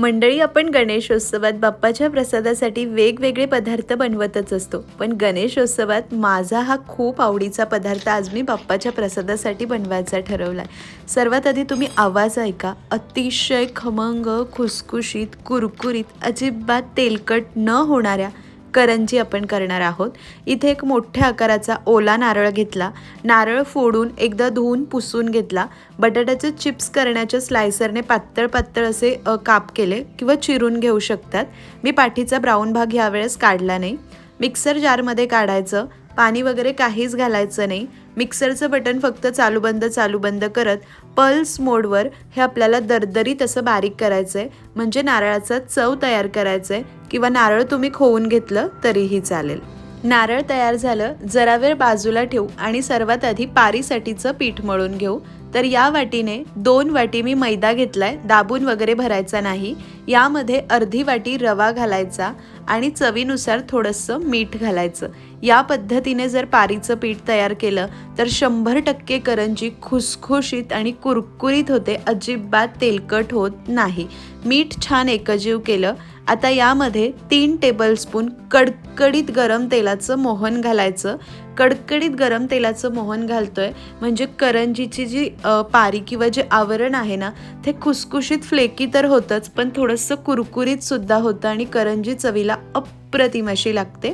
मंडळी आपण गणेशोत्सवात बाप्पाच्या प्रसादासाठी वेगवेगळे पदार्थ बनवतच असतो. पण गणेशोत्सवात माझा हा खूप आवडीचा पदार्थ आज मी बाप्पाच्या प्रसादासाठी बनवायचा ठरवला आहे सर्वात आधी तुम्ही आवाज ऐका. अतिशय खमंग खुसखुशीत कुरकुरीत अजिबात तेलकट न होणाऱ्या करंजी आपण करणार आहोत. इथे एक मोठ्या आकाराचा ओला नारळ घेतला. नारळ फोडून एकदा धुवून पुसून घेतला. बटाट्याचे चिप्स करण्याच्या स्लायसरने पातळ पातळ असे काप केले किंवा चिरून घेऊ शकतात. मी पाठीचा ब्राऊन भाग ह्यावेळेस काढला नाही. मिक्सर जारमध्ये काढायचं. पाणी वगैरे काहीच घालायचं नाही. मिक्सरचं बटन फक्त चालू बंद चालू बंद करत पल्स मोडवर हे आपल्याला दरदरीत असं बारीक करायचं आहे म्हणजे नारळाचा चव तयार करायचं आहे किंवा नारळ तुम्ही खोवून घेतलं तरीही चालेल. नारळ तयार झालं जरा वेळ बाजूला ठेवू आणि सर्वात आधी पारीसाठीचं पीठ मळून घेऊ. तर या वाटीने दोन वाटी मी मैदा घेतलाय दाबून वगैरे भरायचा नाही. यामध्ये अर्धी वाटी रवा घालायचा आणि चवीनुसार थोडंसं मीठ घालायचं. या पद्धतीने जर पारीचं पीठ तयार केलं तर शंभर टक्के करंजी खुसखुशीत आणि कुरकुरीत होते अजिबात तेलकट होत नाही. मीठ छान एकजीव केलं. आता यामध्ये तीन टेबलस्पून कडकडीत गरम तेलाचं मोहन घालायचं. कडकडीत गरम तेलाचं मोहन घालतोय. म्हणजे करंजीची जी पारी किंवा जे आवरण आहे ना ते खुसखुशीत फ्लेकी तर होतंच पण थोडंसं कुरकुरीत सुद्धा होतं आणि करंजी चवीला अप्रतिम अशी लागते.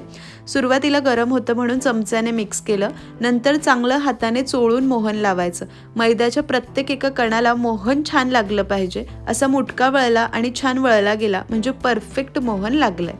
सुरुवातीला गरम होतं म्हणून चमच्याने मिक्स केलं. नंतर चांगलं हाताने चोळून मोहन लावायचं. मैद्याच्या प्रत्येक एका कणाला मोहन छान लागलं पाहिजे. असा मुटका वळला आणि छान वळला गेला. म्हणजे परफेक्ट मोहन लागलंय.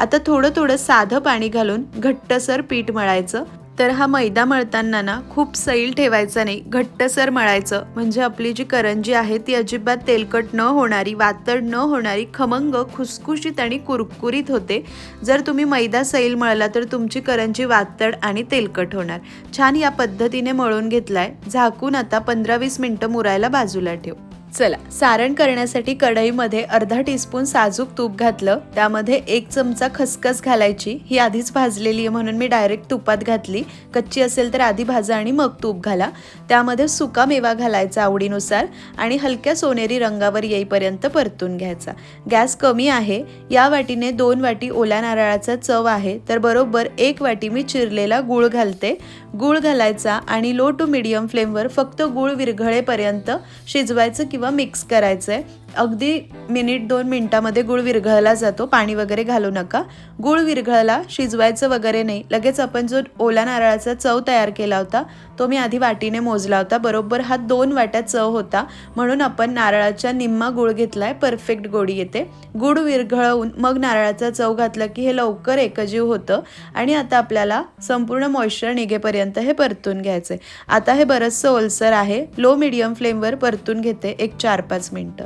आता थोडं थोडं साधं पाणी घालून घट्टसर पीठ मळायचं. तर हा मैदा मळताना ना खूप सैल ठेवायचा नाही घट्टसर मळायचं. म्हणजे आपली जी करंजी आहे ती अजिबात तेलकट न होणारी वातड न होणारी खमंग खुसखुशीत आणि कुरकुरीत होते. जर तुम्ही मैदा सैल मळला तर तुमची करंजी वातड आणि तेलकट होणार. छान या पद्धतीने मळून घेतलाय. झाकून आता पंधरा वीस मिनटं मुरायला बाजूला ठेव. चला सारण करण्यासाठी कढईमध्ये अर्धा टीस्पून साजूक तूप घातलं. त्यामध्ये एक चमचा खसखस घालायची. ही आधीच भाजलेली आहे म्हणून मी डायरेक्ट तुपात घातली. कच्ची असेल तर आधी भाजा आणि मग तूप घाला. त्यामध्ये सुका मेवा घालायचा आवडीनुसार आणि हलक्या सोनेरी रंगावर येईपर्यंत परतून घ्यायचा. गॅस कमी आहे. या वाटीने दोन वाटी ओल्या नारळाचा चव आहे. तर बरोबर एक वाटी मी चिरलेला गूळ घालते. गूळ घालायचा आणि लो टू मिडियम फ्लेमवर फक्त गूळ विरघळेपर्यंत शिजवायचं किंवा मिक्स करायचं आहे अगदी मिनिट दोन मिनिटामध्ये गुळ विरघळला जातो पाणी वगैरे घालू नका. गुळ विरघळला शिजवायचं वगैरे नाही. लगेच आपण जो ओला नारळाचा चव तयार केला होता तो मी आधी वाटीने मोजला होता. बरोबर हा दोन वाट्या चव होता. म्हणून आपण नारळाच्या निम्मा गुळ घेतलाय परफेक्ट गोडी येते. गुळ विरघळवून मग नारळाचा चव घातला की हे लवकर एकजीव होतं आणि आता आपल्याला संपूर्ण मॉइश्चर निघेपर्यंत हे परतून घ्यायचं आहे आता हे बरंचसं ओलसर आहे. लो मिडियम फ्लेमवर परतून घेते एक चार पाच मिनटं.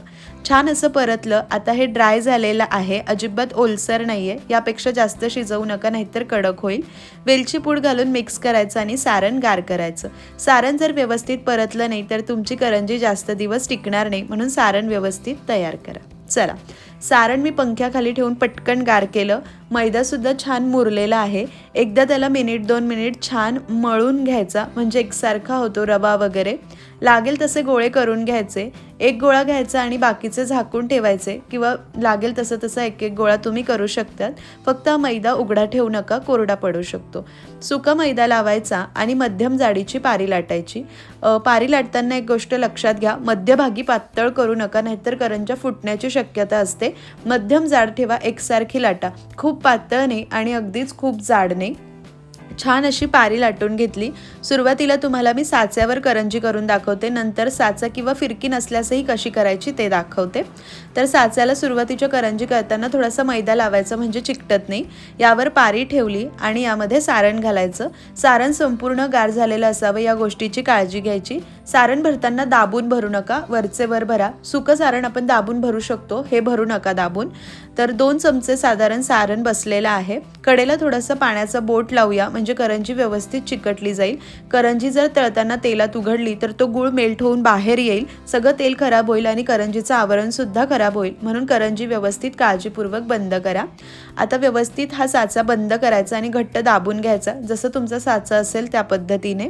छान असं परतलं. आता हे ड्राय झालेलं आहे. अजिबात ओलसर नाही आहे यापेक्षा जास्त शिजवू नका नाहीतर कडक होईल. वेलची पूड घालून मिक्स करायचं आणि सारण गार करायचं. सारण जर व्यवस्थित परतलं नाही तर तुमची करंजी जास्त दिवस टिकणार नाही. म्हणून सारण व्यवस्थित तयार करा. चला. सारण मी पंख्याखाली ठेवून पटकन गार केलं. मैदासुद्धा छान मुरलेला आहे. एकदा त्याला मिनिट दोन मिनिट छान मळून घ्यायचा म्हणजे एकसारखा होतो रवा वगैरे. लागेल तसे गोळे करून घ्यायचे. एक गोळा घ्यायचा आणि बाकीचे झाकून ठेवायचे किंवा लागेल तसं तसं एक एक गोळा तुम्ही करू शकतात. फक्त हा मैदा उघडा ठेवू नका कोरडा पडू शकतो. सुका मैदा लावायचा आणि मध्यम जाडीची पारी लाटायची. पारी लाटताना एक गोष्ट लक्षात घ्या मध्यभागी पातळ करू नका नाहीतर करंजा फुटण्याची शक्यता असते. मध्यम जाड ठेवा एकसारखी लाटा. खूप पातळ नाही आणि अगदीच खूप जाड नाही छान अशी पारी लाटून घेतली. सुरुवातीला तुम्हाला मी साच्यावर करंजी करून दाखवते. नंतर साचा किंवा फिरकी नसल्यासही कशी करायची ते दाखवते. तर साच्याला सुरुवातीच्या करंजी करताना थोडासा मैदा लावायचा म्हणजे चिकटत नाही. यावर पारी ठेवली आणि यामध्ये सारण घालायचं. सारण संपूर्ण गार झालेलं असावं या गोष्टीची काळजी घ्यायची. सारण भरताना दाबून भरू नका वरचे वर भरा. सुकं सारण आपण दाबून भरू शकतो हे भरू नका दाबून. तर दोन चमचे साधारण सारण बसलेलं आहे. कडेला थोडंसं पाण्याचा बोट लावूया म्हणजे करंजी व्यवस्थित चिकटली जाईल. करंजी जर तळताना तेलात उघडली तर तो गुळ मेल्ट होऊन बाहेर येईल. सगळं तेल खराब होईल आणि करंजीचं आवरण सुद्धा खराब होईल. म्हणून करंजी व्यवस्थित काळजीपूर्वक बंद करा. आता व्यवस्थित हा साचा बंद करायचा आणि घट्ट दाबून घ्यायचा. जसं तुमचा साचा असेल त्या पद्धतीने.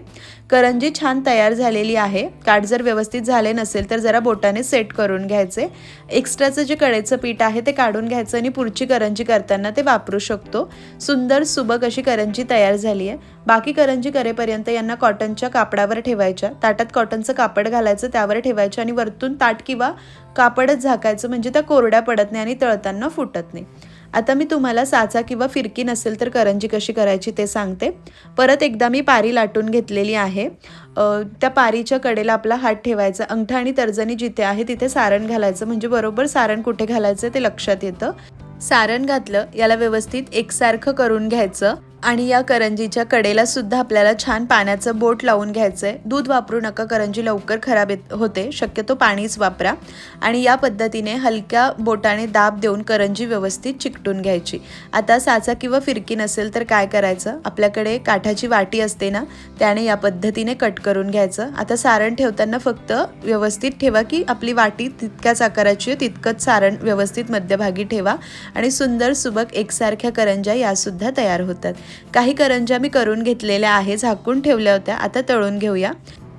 करंजी छान तयार झालेली आहे. आहे. काठ जर व्यवस्थित झाले नसेल तर जरा बोटाने सेट करून घ्यायचे. एक्स्ट्राचं जे कडेचं पीठ आहे ते काढून घ्यायचं आणि पुढची करंजी करताना ते वापरू शकतो. सुंदर सुबक अशी करंजी तयार झाली आहे. बाकी करंजी करेपर्यंत यांना कॉटनच्या कापडावर ठेवायच्या. ताटात कॉटनचं कापड घालायचं त्यावर ठेवायचं आणि वरतून ताट किंवा कापडच झाकायचं म्हणजे त्या कोरड्या पडत नाही आणि तळताना फुटत नाही. आता मी तुम्हाला साचा किंवा फिरकी नसेल तर करंजी कशी करायची ते सांगते. परत एकदा मी पारी लाटून घेतलेली आहे. त्या पारीच्या कडेला आपला हात ठेवायचा. अंगठा आणि तर्जनी जिथे आहे तिथे सारण घालायचं. म्हणजे बरोबर सारण कुठे घालायचं ते लक्षात येतं. सारण घातलं याला व्यवस्थित एकसारखं करून घ्यायचं. आणि या करंजीच्या कडेला सुद्धा आपल्याला छान पाण्याचं बोट लावून घ्यायचं आहे दूध वापरू नका करंजी लवकर खराब येत होते. शक्यतो पाणीच वापरा. आणि या पद्धतीने हलक्या बोटाने दाब देऊन करंजी व्यवस्थित चिकटून घ्यायची. आता साचा किंवा फिरकी नसेल तर काय करायचं? आपल्याकडे काठाची वाटी असते ना त्याने या पद्धतीने कट करून घ्यायचं. आता सारण ठेवताना फक्त व्यवस्थित ठेवा की आपली वाटी तितक्याच आकाराची आहे तितकंच सारण व्यवस्थित मध्यभागी ठेवा. आणि सुंदर सुबक एकसारख्या करंज्या यासुद्धा तयार होतात. काही करंज्या मी करून घेतलेल्या आहे झाकून ठेवल्या होत्या. आता तळून घेऊया.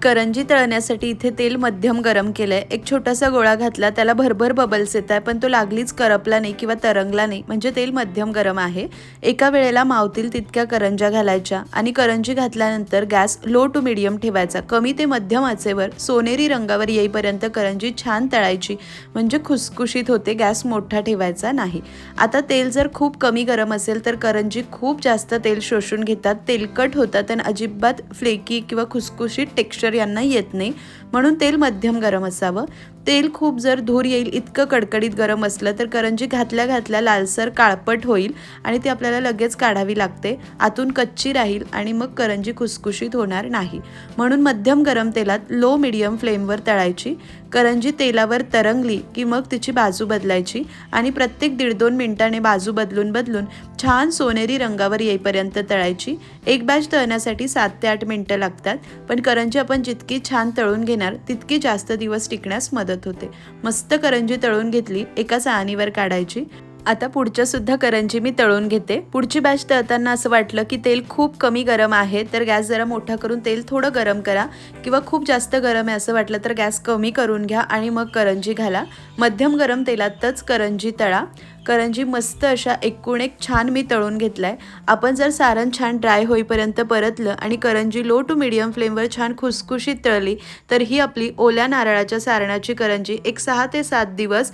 करंजी तळण्यासाठी इथे तेल मध्यम गरम केलं आहे एक छोटासा गोळा घातला त्याला भरभर बबल्स येत आहे पण तो लागलीच करपला नाही किंवा तरंगला नाही. म्हणजे तेल मध्यम गरम आहे. एका वेळेला मावतील तितक्या करंज्या घालायच्या आणि करंजी घातल्यानंतर गॅस लो टू मिडियम ठेवायचा. कमी ते मध्यम आचेवर सोनेरी रंगावर येईपर्यंत करंजी छान तळायची. म्हणजे खुसखुशीत होते गॅस मोठा ठेवायचा नाही. आता तेल जर खूप कमी गरम असेल तर करंजी खूप जास्त तेल शोषून घेतात. तेलकट होतात आणि अजिबात फ्लेकी किंवा खुसखुशीत टेक्स्चर यांना येत नाही. म्हणून तेल मध्यम गरम असावं. तेल खूप जर धूर येईल इतकं कडकडीत गरम असलं तर करंजी घातल्या घातल्या लालसर काळपट होईल आणि ती आपल्याला लगेच काढावी लागते. आतून कच्ची राहील आणि मग करंजी खुसखुशीत होणार नाही. म्हणून मध्यम गरम तेलात लो मिडियम फ्लेमवर तळायची. करंजी तेलावर तरंगली की मग तिची बाजू बदलायची आणि प्रत्येक दीड दोन मिनिटाने बाजू बदलून बदलून छान सोनेरी रंगावर येईपर्यंत तळायची. एक बॅच तळण्यासाठी सात ते आठ मिनटं लागतात. पण करंजी आपण जितकी छान तळून घेणार तितकी जास्त दिवस टिकण्यास मदत होते. मस्त करंजी तळून घेतली एका चाळणीवर काढायची. आता पुढच्या सुद्धा करंजी मी तळून घेते. पुढची बॅच तळताना असं वाटलं की तेल खूप कमी गरम आहे तर गॅस जरा मोठा करून तेल थोडं गरम करा किंवा खूप जास्त गरम आहे असं वाटलं तर गॅस कमी करून घ्या आणि मग करंजी घाला. मध्यम गरम तेलातच करंजी तळा. करंजी मस्त अशा एकूण एक छान मी तळून घेतलाय. आपण जर सारण छान ड्राय होईपर्यंत परतलं आणि करंजी लो टू मिडियम फ्लेमवर छान खुसखुशीत तळली तर ही आपली ओल्या नारळाच्या सारणाची करंजी एक सहा ते सात दिवस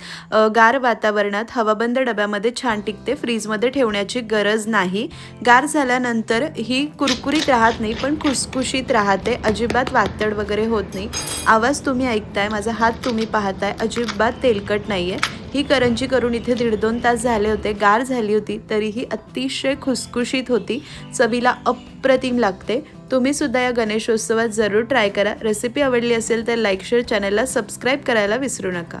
गार वातावरणात हवाबंद डब्यामध्ये छान टिकते फ्रीजमध्ये ठेवण्याची गरज नाही. गार झाल्यानंतर ही कुरकुरीत राहत नाही पण खुसखुशीत राहते अजिबात वातड वगैरे होत नाही. आवाज तुम्ही ऐकताय माझा हात तुम्ही पाहताय अजिबात तेलकट नाही आहे ही करंजी करून इथे दीड दोन तास झाले होते. गार झाली होती तरीही अतिशय खुसखुशीत होती. चवीला अप्रतिम लागते. तुम्ही सुद्धा या गणेशोत्सवात जरूर ट्राय करा. रेसिपी आवडली असेल तर लाईक शेअर चॅनलला सबस्क्राईब करायला विसरू नका.